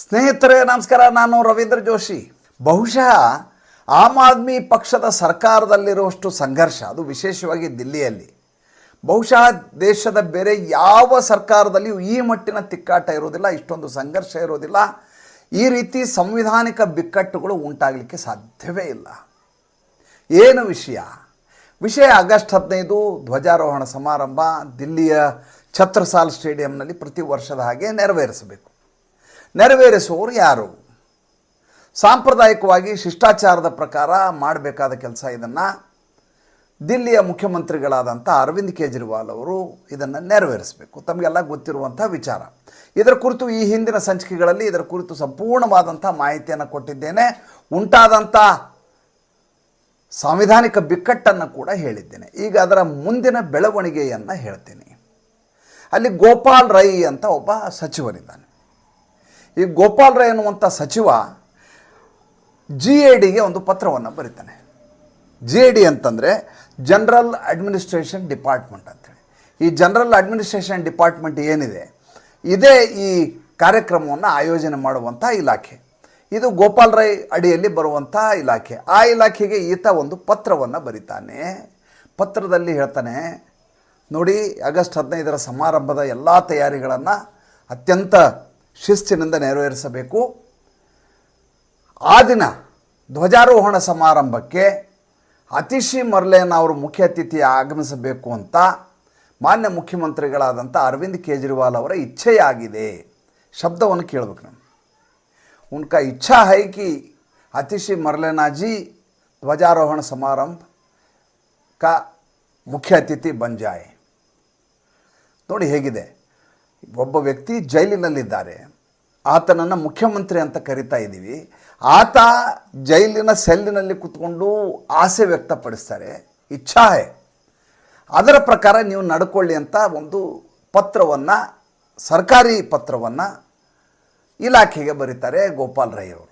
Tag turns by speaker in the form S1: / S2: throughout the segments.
S1: ಸ್ನೇಹಿತರೆ, ನಮಸ್ಕಾರ. ನಾನು ರವೀಂದ್ರ ಜೋಶಿ. ಬಹುಶಃ ಆಮ್ ಆದ್ಮಿ ಪಕ್ಷದ ಸರ್ಕಾರದಲ್ಲಿರುವಷ್ಟು ಸಂಘರ್ಷ, ಅದು ವಿಶೇಷವಾಗಿ ದಿಲ್ಲಿಯಲ್ಲಿ. ಬಹುಶಃ ದೇಶದ ಬೇರೆ ಯಾವ ಸರ್ಕಾರದಲ್ಲಿಯೂ ಈ ಮಟ್ಟಿನ ತಿಕ್ಕಾಟ ಇರೋದಿಲ್ಲ ಇಷ್ಟೊಂದು ಸಂಘರ್ಷ ಇರೋದಿಲ್ಲ ಈ ರೀತಿ ಸಂವಿಧಾನಿಕ ಬಿಕ್ಕಟ್ಟುಗಳು ಉಂಟಾಗಲಿಕ್ಕೆ ಸಾಧ್ಯವೇ ಇಲ್ಲ. ಏನು ವಿಷಯ? ವಿಷಯ ಆಗಸ್ಟ್ ಹದಿನೈದು, ಧ್ವಜಾರೋಹಣ ಸಮಾರಂಭ, ದಿಲ್ಲಿಯ ಛತ್ರಸಾಲ್ ಸ್ಟೇಡಿಯಂನಲ್ಲಿ ಪ್ರತಿ ವರ್ಷದ ಹಾಗೆ ನೆರವೇರಿಸಬೇಕು. ನೆರವೇರಿಸುವವರು ಯಾರು? ಸಾಂಪ್ರದಾಯಿಕವಾಗಿ ಶಿಷ್ಟಾಚಾರದ ಪ್ರಕಾರ ಮಾಡಬೇಕಾದ ಕೆಲಸ ಇದನ್ನು ದಿಲ್ಲಿಯ ಮುಖ್ಯಮಂತ್ರಿಗಳಾದಂಥ ಅರವಿಂದ್ ಕೇಜ್ರಿವಾಲ್ ಅವರು ಇದನ್ನು ನೆರವೇರಿಸಬೇಕು. ತಮಗೆಲ್ಲ ಗೊತ್ತಿರುವಂಥ ವಿಚಾರ. ಇದರ ಕುರಿತು ಈ ಹಿಂದಿನ ಸಂಚಿಕೆಗಳಲ್ಲಿ ಇದರ ಕುರಿತು ಸಂಪೂರ್ಣವಾದಂಥ ಮಾಹಿತಿಯನ್ನು ಕೊಟ್ಟಿದ್ದೇನೆ. ಉಂಟಾದಂಥ ಸಾಂವಿಧಾನಿಕ ಬಿಕ್ಕಟ್ಟನ್ನು ಕೂಡ ಹೇಳಿದ್ದೇನೆ. ಈಗ ಅದರ ಮುಂದಿನ ಬೆಳವಣಿಗೆಯನ್ನು ಹೇಳ್ತೀನಿ. ಅಲ್ಲಿ ಗೋಪಾಲ್ ರೈ ಅಂತ ಒಬ್ಬ ಸಚಿವರಿದ್ದಾನೆ. ಈ ಗೋಪಾಲ್ ರೈ ಅನ್ನುವಂಥ ಸಚಿವ ಜಿ ಎ ಡಿಗೆ ಒಂದು ಪತ್ರವನ್ನು ಬರೀತಾನೆ. ಜಿ ಎ ಡಿ ಅಂತಂದರೆ ಜನರಲ್ ಅಡ್ಮಿನಿಸ್ಟ್ರೇಷನ್ ಡಿಪಾರ್ಟ್ಮೆಂಟ್ ಅಂತೇಳಿ. ಈ ಜನರಲ್ ಅಡ್ಮಿನಿಸ್ಟ್ರೇಷನ್ ಡಿಪಾರ್ಟ್ಮೆಂಟ್ ಏನಿದೆ? ಇದೇ ಈ ಕಾರ್ಯಕ್ರಮವನ್ನು ಆಯೋಜನೆ ಮಾಡುವಂಥ ಇಲಾಖೆ. ಇದು ಗೋಪಾಲ್ ರೈ ಅಡಿಯಲ್ಲಿ ಬರುವಂಥ ಇಲಾಖೆ. ಆ ಇಲಾಖೆಗೆ ಈತ ಒಂದು ಪತ್ರವನ್ನು ಬರೀತಾನೆ. ಪತ್ರದಲ್ಲಿ ಹೇಳ್ತಾನೆ, ನೋಡಿ, ಆಗಸ್ಟ್ ಹದಿನೈದರ ಸಮಾರಂಭದ ಎಲ್ಲ ತಯಾರಿಗಳನ್ನು ಅತ್ಯಂತ ಶಿಸ್ತಿನಿಂದ ನೆರವೇರಿಸಬೇಕು ಆ ದಿನ ಧ್ವಜಾರೋಹಣ ಸಮಾರಂಭಕ್ಕೆ ಅತಿಶಿ ಮರ್ಲೇನ್ ಅವರು ಮುಖ್ಯ ಅತಿಥಿ ಆಗಮಿಸಬೇಕು ಅಂತ ಮಾನ್ಯ ಮುಖ್ಯಮಂತ್ರಿಗಳಾದಂಥ ಅರವಿಂದ್ ಕೇಜ್ರಿವಾಲ್ ಅವರ ಇಚ್ಛೆಯಾಗಿದೆ ಶಬ್ದವನ್ನು ಕೇಳಬೇಕು ನಾವು उनका इच्छा है कि अतिशि मरलेना जी ध्वजारोहण समारंभ का ಮುಖ್ಯ ಅತಿಥಿ ಬನ್ ಜಾಯ್ ನೋಡಿ ಹೇಗಿದೆ ಒಬ್ಬ ವ್ಯಕ್ತಿ ಜೈಲಿನಲ್ಲಿದ್ದಾರೆ. ಆತನನ್ನು ಮುಖ್ಯಮಂತ್ರಿ ಅಂತ ಕರಿತಾ ಇದ್ದೀವಿ. ಆತ ಜೈಲಿನ ಸೆಲ್ಲಿನಲ್ಲಿ ಕೂತ್ಕೊಂಡು ಆಸೆ ವ್ಯಕ್ತಪಡಿಸ್ತಾರೆ. ಇಚ್ಛಾಹೆ. ಅದರ ಪ್ರಕಾರ ನೀವು ನಡ್ಕೊಳ್ಳಿ ಅಂತ ಒಂದು ಪತ್ರವನ್ನು, ಸರ್ಕಾರಿ ಪತ್ರವನ್ನು ಇಲಾಖೆಗೆ ಬರೀತಾರೆ ಗೋಪಾಲ್ ರೈ ಅವರು.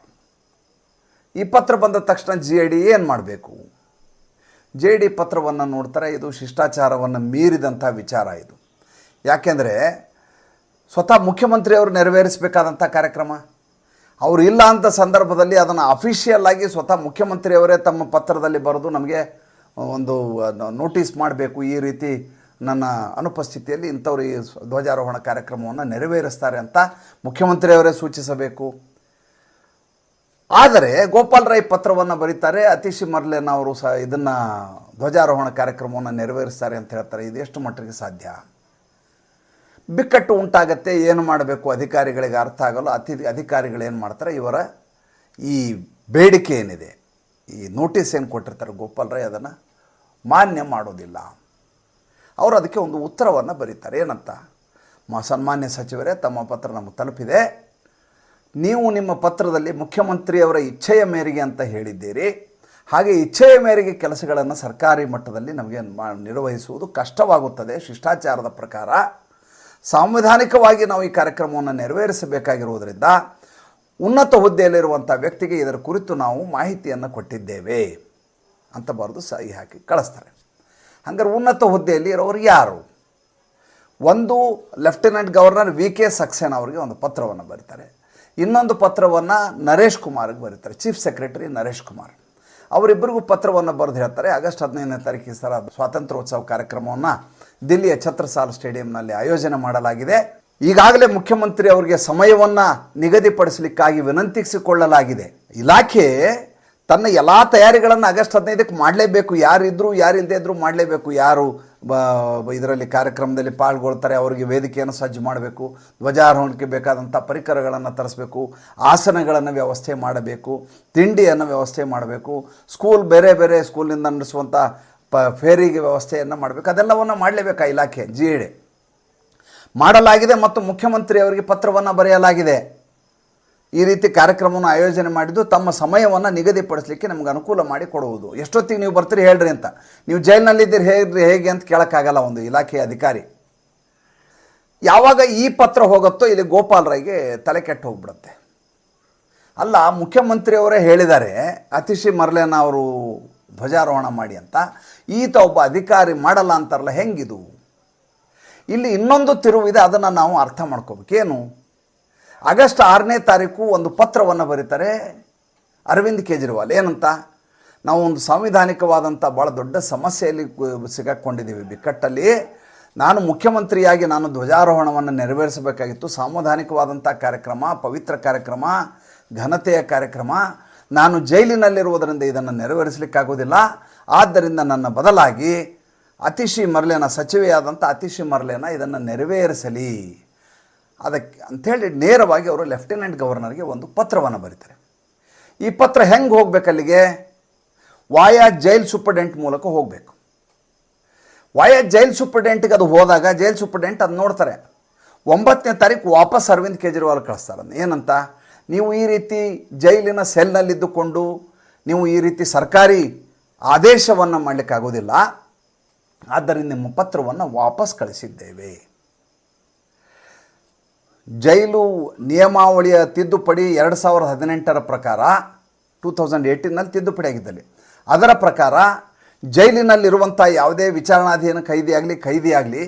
S1: ಈ ಪತ್ರ ಬಂದ ತಕ್ಷಣ ಜಿ ಐ ಡಿ ಏನು ಮಾಡಬೇಕು? ಜೆ ಡಿ ಪತ್ರವನ್ನು ನೋಡ್ತಾರೆ, ಇದು ಶಿಷ್ಟಾಚಾರವನ್ನು ಮೀರಿದಂಥ ವಿಚಾರ ಇದು. ಯಾಕೆಂದರೆ ಸ್ವತಃ ಮುಖ್ಯಮಂತ್ರಿಯವರು ನೆರವೇರಿಸಬೇಕಾದಂಥ ಕಾರ್ಯಕ್ರಮ. ಅವರು ಇಲ್ಲ ಅಂತ ಸಂದರ್ಭದಲ್ಲಿ ಅದನ್ನು ಅಫಿಷಿಯಲ್ ಆಗಿ ಸ್ವತಃ ಮುಖ್ಯಮಂತ್ರಿಯವರೇ ತಮ್ಮ ಪತ್ರದಲ್ಲಿ ಬರೆದು ನಮಗೆ ಒಂದು ನೋಟಿಸ್ ಮಾಡಬೇಕು. ಈ ರೀತಿ ನನ್ನ ಅನುಪಸ್ಥಿತಿಯಲ್ಲಿ ಇಂಥವ್ರು ಈ ಧ್ವಜಾರೋಹಣ ಕಾರ್ಯಕ್ರಮವನ್ನು ನೆರವೇರಿಸ್ತಾರೆ ಅಂತ ಮುಖ್ಯಮಂತ್ರಿಯವರೇ ಸೂಚಿಸಬೇಕು. ಆದರೆ ಗೋಪಾಲ್ ರೈ ಪತ್ರವನ್ನು ಬರೀತಾರೆ, ಅತಿಶಿ ಮರ್ಲೇನ್ ಅವರು ಸಹ ಇದನ್ನು ಧ್ವಜಾರೋಹಣ ಕಾರ್ಯಕ್ರಮವನ್ನು ನೆರವೇರಿಸ್ತಾರೆ ಅಂತ ಹೇಳ್ತಾರೆ. ಇದು ಎಷ್ಟು ಮಟ್ಟಿಗೆ ಸಾಧ್ಯ? ಬಿಕ್ಕಟ್ಟು ಉಂಟಾಗತ್ತೆ, ಏನು ಮಾಡಬೇಕು, ಅಧಿಕಾರಿಗಳಿಗೆ ಅರ್ಥ ಆಗಲ್ಲ, ಅತಿ ಅಧಿಕಾರಿಗಳು ಏನು ಮಾಡ್ತಾರೆ, ಇವರ ಈ ಬೇಡಿಕೆ ಏನಿದೆ, ಈ ನೋಟಿಸ್ ಏನು ಕೊಟ್ಟಿರ್ತಾರೆ, ಗೋಪಾಲ್ ರೈ ಅದನ್ನು ಮಾನ್ಯ ಮಾಡೋದಿಲ್ಲ. ಅವರು ಅದಕ್ಕೆ ಒಂದು ಉತ್ತರವನ್ನು ಬರೀತಾರೆ. ಏನಂತ? ಮ, ಸನ್ಮಾನ್ಯ ಸಚಿವರೇ, ತಮ್ಮ ಪತ್ರ ನಮಗೆ ತಲುಪಿದೆ. ನೀವು ನಿಮ್ಮ ಪತ್ರದಲ್ಲಿ ಮುಖ್ಯಮಂತ್ರಿಯವರ ಇಚ್ಛೆಯ ಮೇರೆಗೆ ಅಂತ ಹೇಳಿದ್ದೀರಿ. ಹಾಗೆ ಇಚ್ಛೆಯ ಮೇರೆಗೆ ಕೆಲಸಗಳನ್ನು ಸರ್ಕಾರಿ ಮಟ್ಟದಲ್ಲಿ ನಮಗೆ ನಿರ್ವಹಿಸುವುದು ಕಷ್ಟವಾಗುತ್ತದೆ, ಶಿಷ್ಟಾಚಾರದ ಪ್ರಕಾರ. ಸಾಂವಿಧಾನಿಕವಾಗಿ ನಾವು ಈ ಕಾರ್ಯಕ್ರಮವನ್ನು ನೆರವೇರಿಸಬೇಕಾಗಿರುವುದರಿಂದ ಉನ್ನತ ಹುದ್ದೆಯಲ್ಲಿರುವಂಥ ವ್ಯಕ್ತಿಗೆ ಇದರ ಕುರಿತು ನಾವು ಮಾಹಿತಿಯನ್ನು ಕೊಟ್ಟಿದ್ದೇವೆ. ಅಂತ ಬರೆದು ಸಹಿ ಹಾಕಿ ಕಳಿಸ್ತಾರೆ. ಹಂಗಾರೆ ಉನ್ನತ ಹುದ್ದೆಯಲ್ಲಿ ಇರೋರು ಯಾರು? ಒಂದು lieutenant governor V K Saxena ಅವರಿಗೆ ಒಂದು ಪತ್ರವನ್ನು ಬರೀತಾರೆ. ಇನ್ನೊಂದು ಪತ್ರವನ್ನು ನರೇಶ್ ಕುಮಾರ್ಗೆ ಬರೀತಾರೆ. Chief secretary Naresh Kumar. ಅವರಿಬ್ಬರಿಗೂ ಪತ್ರವನ್ನು ಬರೆದು ಹೇಳ್ತಾರೆ. ಆಗಸ್ಟ್ ಹದಿನೈದನೇ ತಾರೀಕಿಗೆ ಸರ ಸ್ವಾತಂತ್ರ್ಯೋತ್ಸವ ಕಾರ್ಯಕ್ರಮವನ್ನು ದಿಲ್ಲಿಯ ಛತ್ರಸಾಲ್ ಸ್ಟೇಡಿಯಂನಲ್ಲಿ ಆಯೋಜನೆ ಮಾಡಲಾಗಿದೆ. ಈಗಾಗಲೇ ಮುಖ್ಯಮಂತ್ರಿ ಅವರಿಗೆ ಸಮಯವನ್ನು ನಿಗದಿಪಡಿಸಲಿಕ್ಕಾಗಿ ವಿನಂತಿಸಿಕೊಳ್ಳಲಾಗಿದೆ. ಇಲಾಖೆ ತನ್ನ ಎಲ್ಲ ತಯಾರಿಗಳನ್ನು ಆಗಸ್ಟ್ ಹದಿನೈದಕ್ಕೆ ಮಾಡಲೇಬೇಕು. ಯಾರಿದ್ದರೂ ಯಾರಿಲ್ಲದೆ ಇದ್ದರೂ ಮಾಡಲೇಬೇಕು. ಯಾರು ಬ ಇದರಲ್ಲಿ ಕಾರ್ಯಕ್ರಮದಲ್ಲಿ ಪಾಲ್ಗೊಳ್ತಾರೆ, ಅವರಿಗೆ ವೇದಿಕೆಯನ್ನು ಸಜ್ಜು ಮಾಡಬೇಕು. ಧ್ವಜಾರೋಹಣಕ್ಕೆ ಬೇಕಾದಂಥ ಪರಿಕರಗಳನ್ನು ತರಿಸ್ಬೇಕು. ಆಸನಗಳನ್ನು ವ್ಯವಸ್ಥೆ ಮಾಡಬೇಕು. ತಿಂಡಿಯನ್ನು ವ್ಯವಸ್ಥೆ ಮಾಡಬೇಕು. ಸ್ಕೂಲ್ ಬೇರೆ ಬೇರೆ ಸ್ಕೂಲಿಂದ ನಡೆಸುವಂಥ ಪ, ಫೇರಿಗೆ ವ್ಯವಸ್ಥೆಯನ್ನು ಮಾಡಬೇಕು. ಅದೆಲ್ಲವನ್ನು ಮಾಡಲೇಬೇಕು ಆ ಇಲಾಖೆ ಜಿ ಡಿ ಮಾಡಲಾಗಿದೆ ಮತ್ತು ಮುಖ್ಯಮಂತ್ರಿ ಅವರಿಗೆ ಪತ್ರವನ್ನು ಬರೆಯಲಾಗಿದೆ. ಈ ರೀತಿ ಕಾರ್ಯಕ್ರಮವನ್ನು ಆಯೋಜನೆ ಮಾಡಿದ್ದು ತಮ್ಮ ಸಮಯವನ್ನು ನಿಗದಿಪಡಿಸಲಿಕ್ಕೆ ನಮ್ಗೆ ಅನುಕೂಲ ಮಾಡಿ ಕೊಡುವುದು. ಎಷ್ಟೊತ್ತಿಗೆ ನೀವು ಬರ್ತೀರಿ ಹೇಳ್ರಿ ಅಂತ. ನೀವು ಜೈಲಿನಲ್ಲಿದ್ದೀರಿ ಹೇಗ್ರಿ ಹೇಗೆ ಅಂತ ಕೇಳೋಕ್ಕಾಗಲ್ಲ ಒಂದು ಇಲಾಖೆಯ ಅಧಿಕಾರಿ. ಯಾವಾಗ ಈ ಪತ್ರ ಹೋಗುತ್ತೋ ಇಲ್ಲಿ ಗೋಪಾಲ್ ರೈಗೆ ತಲೆ ಕೆಟ್ಟು ಹೋಗ್ಬಿಡುತ್ತೆ. ಅಲ್ಲ ಮುಖ್ಯಮಂತ್ರಿಯವರೇ ಹೇಳಿದ್ದಾರೆ, ಅತಿಶಿ ಮರ್ಲೇನ ಅವರು ಧ್ವಜಾರೋಹಣ ಮಾಡಿ ಅಂತ. ಈತ ಒಬ್ಬ ಅಧಿಕಾರಿ ಮಾಡಲ್ಲ ಅಂತಾರಲ್ಲ, ಹೆಂಗಿದು? ಇಲ್ಲಿ ಇನ್ನೊಂದು ತಿರುವಿದೆ ಅದನ್ನು ನಾವು ಅರ್ಥ ಮಾಡ್ಕೋಬೇಕೇನು ಆಗಸ್ಟ್ ಆರನೇ ತಾರೀಕು ಒಂದು ಪತ್ರವನ್ನು ಬರೀತಾರೆ ಅರವಿಂದ್ ಕೇಜ್ರಿವಾಲ್. ಏನಂತ? ನಾವು ಒಂದು ಸಾಂವಿಧಾನಿಕವಾದಂಥ ಭಾಳ ದೊಡ್ಡ ಸಮಸ್ಯೆಯಲ್ಲಿ ಸಿಗಾಕೊಂಡಿದ್ದೀವಿ ಬಿಕ್ಕಟ್ಟಲ್ಲಿ. ನಾನು ಮುಖ್ಯಮಂತ್ರಿಯಾಗಿ ನಾನು ಧ್ವಜಾರೋಹಣವನ್ನು ನೆರವೇರಿಸಬೇಕಾಗಿತ್ತು. ಸಾಂವಿಧಾನಿಕವಾದಂಥ ಕಾರ್ಯಕ್ರಮ, ಪವಿತ್ರ ಕಾರ್ಯಕ್ರಮ, ಘನತೆಯ ಕಾರ್ಯಕ್ರಮ ನಾನು ಜೈಲಿನಲ್ಲಿರುವುದರಿಂದ ಇದನ್ನು ನೆರವೇರಿಸಲಿಕ್ಕಾಗೋದಿಲ್ಲ ಆದ್ದರಿಂದ ನನ್ನ ಬದಲಾಗಿ ಅತಿಶಿ ಮರ್ಲೇನ ಸಚಿವೆಯಾದಂಥ ಅತಿಶಿ ಮರ್ಲೇನ ಇದನ್ನು ನೆರವೇರಿಸಲಿ. ಅದಕ್ಕೆ ಅಂಥೇಳಿ ನೇರವಾಗಿ ಅವರು ಲೆಫ್ಟಿನೆಂಟ್ ಗವರ್ನರ್ಗೆ ಒಂದು ಪತ್ರವನ್ನು ಬರೀತಾರೆ. ಈ ಪತ್ರ ಹೆಂಗೆ ಹೋಗ್ಬೇಕು ಅಲ್ಲಿಗೆ? ವಾಯಾ ಜೈಲ್ ಸೂಪರ್ಡೆಂಟ್ ಮೂಲಕ ಹೋಗಬೇಕು. ವಾಯಾ ಜೈಲ್ ಸೂಪರ್ಡೆಂಟ್ಗೆ ಅದು ಹೋದಾಗ ಜೈಲ್ ಸೂಪರ್ಡೆಂಟ್ ಅದು ನೋಡ್ತಾರೆ. ಒಂಬತ್ತನೇ ತಾರೀಕು ವಾಪಸ್ ಅರವಿಂದ್ ಕೇಜ್ರಿವಾಲ್ ಕಳಿಸ್ತಾರೆ ಏನಂತ? ನೀವು ಈ ರೀತಿ ಜೈಲಿನ ಸೆಲ್ನಲ್ಲಿದ್ದುಕೊಂಡು ನೀವು ಈ ರೀತಿ ಸರ್ಕಾರಿ ಆದೇಶವನ್ನು ಮಾಡಲಿಕ್ಕಾಗೋದಿಲ್ಲ. ಆದ್ದರಿಂದ ನಿಮ್ಮ ಪತ್ರವನ್ನು ವಾಪಸ್ ಕಳಿಸಿದ್ದೇವೆ. ಜೈಲು ನಿಯಮಾವಳಿಯ ತಿದ್ದುಪಡಿ ಎರಡು ಸಾವಿರದ ಹದಿನೆಂಟರ ಪ್ರಕಾರ, ಟೂ ತೌಸಂಡ್ ಏಯ್ಟೀನಲ್ಲಿ ತಿದ್ದುಪಡಿ ಆಗಿದ್ದಲ್ಲಿ. ಅದರ ಪ್ರಕಾರ ಜೈಲಿನಲ್ಲಿರುವಂಥ ಯಾವುದೇ ವಿಚಾರಣಾಧೀನ ಕೈದಿ ಆಗಲಿ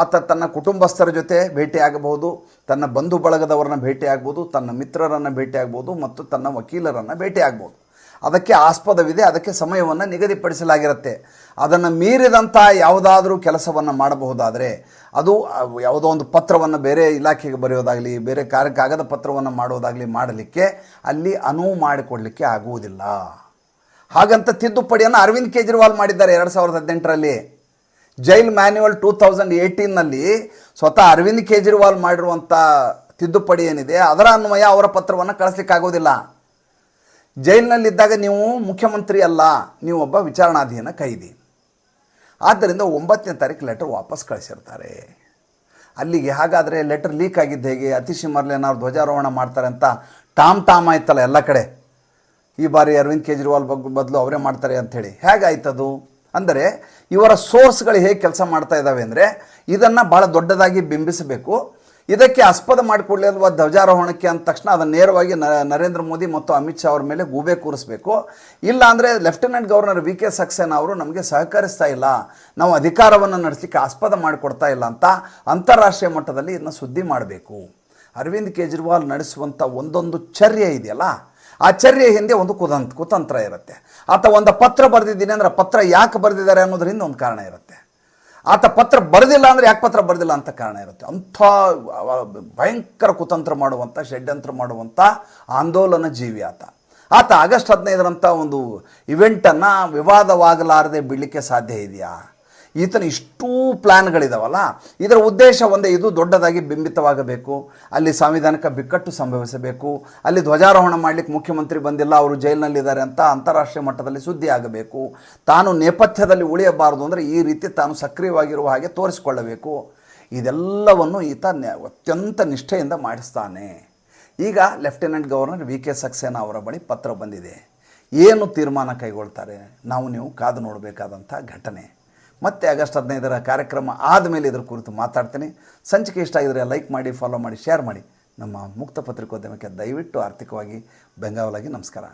S1: ಆತ ತನ್ನ ಕುಟುಂಬಸ್ಥರ ಜೊತೆ ಭೇಟಿಯಾಗಬಹುದು, ತನ್ನ ಬಂಧು ಬಳಗದವರನ್ನ ಭೇಟಿಯಾಗ್ಬೋದು ತನ್ನ ಮಿತ್ರರನ್ನು ಭೇಟಿಯಾಗ್ಬೋದು ಮತ್ತು ತನ್ನ ವಕೀಲರನ್ನು ಭೇಟಿಯಾಗ್ಬೋದು ಅದಕ್ಕೆ ಆಸ್ಪದವಿದೆ, ಅದಕ್ಕೆ ಸಮಯವನ್ನು ನಿಗದಿಪಡಿಸಲಾಗಿರುತ್ತೆ. ಅದನ್ನು ಮೀರಿದಂಥ ಯಾವುದಾದ್ರೂ ಕೆಲಸವನ್ನು ಮಾಡಬಹುದಾದರೆ, ಅದು ಯಾವುದೋ ಒಂದು ಪತ್ರವನ್ನು ಬೇರೆ ಇಲಾಖೆಗೆ ಬರೆಯೋದಾಗಲಿ, ಬೇರೆ ಕಾರ್ಯ ಕಾಗದ ಪತ್ರವನ್ನು ಮಾಡೋದಾಗಲಿ ಮಾಡಲಿಕ್ಕೆ ಅಲ್ಲಿ ಅನುವು ಮಾಡಿಕೊಡಲಿಕ್ಕೆ ಆಗುವುದಿಲ್ಲ. ಹಾಗಂತ ತಿದ್ದುಪಡಿಯನ್ನು ಅರವಿಂದ್ ಕೇಜ್ರಿವಾಲ್ ಮಾಡಿದ್ದಾರೆ ಎರಡು ಸಾವಿರದ ಹದಿನೆಂಟರಲ್ಲಿ. ಜೈಲ್ ಮ್ಯಾನ್ಯುವಲ್ ಟೂ ತೌಸಂಡ್ ಏಯ್ಟೀನಲ್ಲಿ ಸ್ವತಃ ಅರವಿಂದ್ ಕೇಜ್ರಿವಾಲ್ ಮಾಡಿರುವಂಥ ತಿದ್ದುಪಡಿ ಏನಿದೆ, ಅದರ ಅನ್ವಯ ಅವರ ಪತ್ರವನ್ನು ಕಳಿಸ್ಲಿಕ್ಕಾಗೋದಿಲ್ಲ ಜೈಲಿನಲ್ಲಿದ್ದಾಗ ನೀವು ಮುಖ್ಯಮಂತ್ರಿ ಅಲ್ಲ, ನೀವು ಒಬ್ಬ ವಿಚಾರಣಾಧೀನ ಕೈದಿ. ಆದ್ದರಿಂದ ಒಂಬತ್ತನೇ ತಾರೀಕು ಲೆಟರ್ ವಾಪಸ್ ಕಳಿಸಿರ್ತಾರೆ. ಅಲ್ಲಿಗೆ ಹಾಗಾದರೆ ಲೆಟರ್ ಲೀಕ್ ಆಗಿದ್ದು ಹೇಗೆ? ಅತಿಶಿ ಮರ್ಲೇನವ್ರು ಧ್ವಜಾರೋಹಣ ಮಾಡ್ತಾರೆ ಅಂತ ಟಾಮ್ ಟಾಮ್ ಆಯ್ತಲ್ಲ ಎಲ್ಲ ಕಡೆ. ಈ ಬಾರಿ ಅರವಿಂದ್ ಕೇಜ್ರಿವಾಲ್ ಬಗ್ಗೆ ಬದಲು ಅವರೇ ಮಾಡ್ತಾರೆ ಅಂಥೇಳಿ. ಹೇಗಾಯ್ತದು? ಅಂದರೆ ಇವರ ಸೋರ್ಸ್ಗಳು ಹೇಗೆ ಕೆಲಸ ಮಾಡ್ತಾ ಇದ್ದಾವೆ ಅಂದರೆ ಇದನ್ನು ಭಾಳ ದೊಡ್ಡದಾಗಿ ಬಿಂಬಿಸಬೇಕು. ಇದಕ್ಕೆ ಆಸ್ಪದ ಮಾಡಿಕೊಳ್ಳಲ್ವ ಧ್ವಜಾರೋಹಣಕ್ಕೆ ಅಂದ ತಕ್ಷಣ ಅದನ್ನು ನೇರವಾಗಿ ನರೇಂದ್ರ ಮೋದಿ ಮತ್ತು ಅಮಿತ್ ಶಾ ಅವರ ಮೇಲೆ ಗೂಬೆ ಕೂರಿಸಬೇಕು. ಇಲ್ಲ ಅಂದರೆ lieutenant governor V K Saxena ಅವರು ನಮಗೆ ಸಹಕರಿಸ್ತಾ ಇಲ್ಲ. ನಾವು ಅಧಿಕಾರವನ್ನು ನಡೆಸಲಿಕ್ಕೆ ಆಸ್ಪದ ಮಾಡಿಕೊಡ್ತಾ ಇಲ್ಲ ಅಂತ ಅಂತಾರಾಷ್ಟ್ರೀಯ ಮಟ್ಟದಲ್ಲಿ ಇದನ್ನ ಸುದ್ದಿ ಮಾಡಬೇಕು. ಅರವಿಂದ್ ಕೇಜ್ರಿವಾಲ್ ನಡೆಸುವಂಥ ಒಂದೊಂದು ಚರ್ಯೆ ಇದೆಯಲ್ಲ? ಆ ಹಿಂದೆ ಒಂದು ಕುತಂತ್ರ ಕುತಂತ್ರ ಇರುತ್ತೆ. ಆತ ಒಂದು ಪತ್ರ ಬರೆದಿದ್ದೀನಿ ಅಂದ್ರೆ ಪತ್ರ ಯಾಕೆ ಬರೆದಿದ್ದಾರೆ ಅನ್ನೋದ್ರಿಂದ ಒಂದು ಕಾರಣ ಇರುತ್ತೆ. ಆತ ಪತ್ರ ಬರೆದಿಲ್ಲ ಅಂದರೆ ಯಾಕೆ ಪತ್ರ ಬರೆದಿಲ್ಲ ಅಂತ ಕಾರಣ ಇರುತ್ತೆ. ಅಂಥ, ಭಯಂಕರ ಕುತಂತ್ರ ಮಾಡುವಂಥ, ಷಡ್ಯಂತ್ರ ಮಾಡುವಂಥ ಆಂದೋಲನ ಜೀವಿ ಆತ. ಆತ ಆಗಸ್ಟ್ ಹದಿನೈದರಂಥ ಒಂದು ಇವೆಂಟನ್ನು ವಿವಾದವಾಗಲಾರದೆ ಬಿಡಲಿಕ್ಕೆ ಸಾಧ್ಯ ಇದೆಯಾ? ಈತನ ಇಷ್ಟೂ ಪ್ಲ್ಯಾನ್ಗಳಿದಾವಲ್ಲ ಇದರ ಉದ್ದೇಶ ಒಂದೇ, ಇದು ದೊಡ್ಡದಾಗಿ ಬಿಂಬಿತವಾಗಬೇಕು. ಅಲ್ಲಿ ಸಾಂವಿಧಾನಿಕ ಬಿಕ್ಕಟ್ಟು ಸಂಭವಿಸಬೇಕು. ಅಲ್ಲಿ ಧ್ವಜಾರೋಹಣ ಮಾಡಲಿಕ್ಕೆ ಮುಖ್ಯಮಂತ್ರಿ ಬಂದಿಲ್ಲ, ಅವರು ಜೈಲಿನಲ್ಲಿದ್ದಾರೆ ಅಂತ ಅಂತಾರಾಷ್ಟ್ರೀಯ ಮಟ್ಟದಲ್ಲಿ ಸುದ್ದಿ ಆಗಬೇಕು. ತಾನು ನೇಪಥ್ಯದಲ್ಲಿ ಉಳಿಯಬಾರದು ಅಂದರೆ ಈ ರೀತಿ ತಾನು ಸಕ್ರಿಯವಾಗಿರುವ ಹಾಗೆ ತೋರಿಸಿಕೊಳ್ಳಬೇಕು. ಇದೆಲ್ಲವನ್ನು ಈತ ಅತ್ಯಂತ ನಿಷ್ಠೆಯಿಂದ ಮಾಡಿಸ್ತಾನೆ. ಈಗ lieutenant governor V K Saxena ಅವರ ಬಳಿ ಪತ್ರ ಬಂದಿದೆ. ಏನು ತೀರ್ಮಾನ ಕೈಗೊಳ್ತಾರೆ? ನಾವು ನೀವು ಕಾದು ನೋಡಬೇಕಾದಂಥ ಘಟನೆ. ಮತ್ತೆ ಆಗಸ್ಟ್ ಹದಿನೈದರ ಕಾರ್ಯಕ್ರಮ ಆದಮೇಲೆ ಇದ್ರ ಕುರಿತು ಮಾತಾಡ್ತೀನಿ. ಸಂಚಿಕೆ ಇಷ್ಟ ಆಗಿದ್ರೆ ಲೈಕ್ ಮಾಡಿ ಫಾಲೋ ಮಾಡಿ ಶೇರ್ ಮಾಡಿ. ನಮ್ಮ ಮುಕ್ತ ಪತ್ರಿಕೋದ್ಯಮಕ್ಕೆ ದಯವಿಟ್ಟು ಆರ್ಥಿಕವಾಗಿ ಬೆಂಗಾವಲಾಗಿ ನಮಸ್ಕಾರ.